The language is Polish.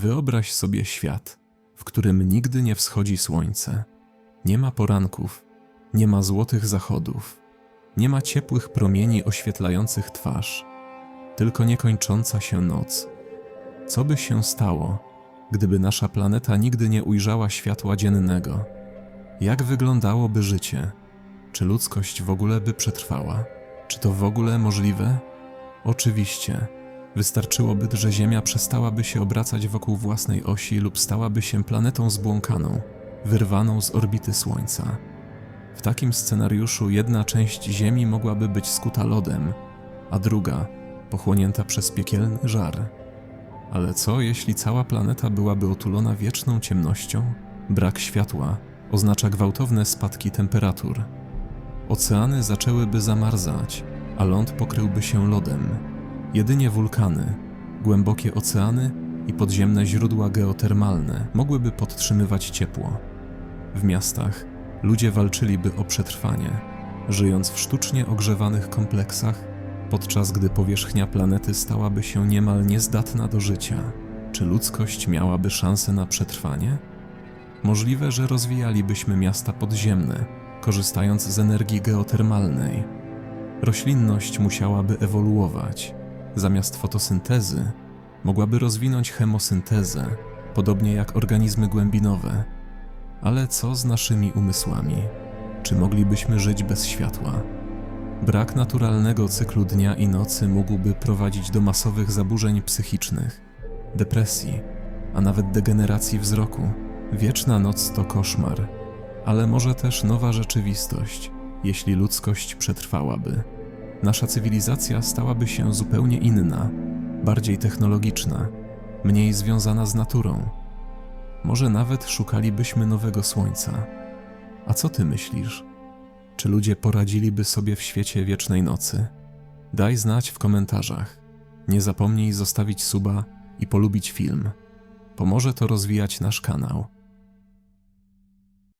Wyobraź sobie świat, w którym nigdy nie wschodzi słońce, nie ma poranków, nie ma złotych zachodów, nie ma ciepłych promieni oświetlających twarz, tylko niekończąca się noc. Co by się stało, gdyby nasza planeta nigdy nie ujrzała światła dziennego? Jak wyglądałoby życie? Czy ludzkość w ogóle by przetrwała? Czy to w ogóle możliwe? Oczywiście. Wystarczyłoby, że Ziemia przestałaby się obracać wokół własnej osi lub stałaby się planetą zbłąkaną, wyrwaną z orbity Słońca. W takim scenariuszu jedna część Ziemi mogłaby być skuta lodem, a druga pochłonięta przez piekielny żar. Ale co jeśli cała planeta byłaby otulona wieczną ciemnością? Brak światła oznacza gwałtowne spadki temperatur. Oceany zaczęłyby zamarzać, a ląd pokryłby się lodem. Jedynie wulkany, głębokie oceany i podziemne źródła geotermalne mogłyby podtrzymywać ciepło. W miastach ludzie walczyliby o przetrwanie, żyjąc w sztucznie ogrzewanych kompleksach, podczas gdy powierzchnia planety stałaby się niemal niezdatna do życia. Czy ludzkość miałaby szansę na przetrwanie? Możliwe, że rozwijalibyśmy miasta podziemne, korzystając z energii geotermalnej. Roślinność musiałaby ewoluować. Zamiast fotosyntezy mogłaby rozwinąć chemosyntezę, podobnie jak organizmy głębinowe. Ale co z naszymi umysłami? Czy moglibyśmy żyć bez światła? Brak naturalnego cyklu dnia i nocy mógłby prowadzić do masowych zaburzeń psychicznych, depresji, a nawet degeneracji wzroku. Wieczna noc to koszmar, ale może też nowa rzeczywistość, jeśli ludzkość przetrwałaby. Nasza cywilizacja stałaby się zupełnie inna, bardziej technologiczna, mniej związana z naturą. Może nawet szukalibyśmy nowego słońca. A co ty myślisz? Czy ludzie poradziliby sobie w świecie wiecznej nocy? Daj znać w komentarzach. Nie zapomnij zostawić suba i polubić film. Pomoże to rozwijać nasz kanał.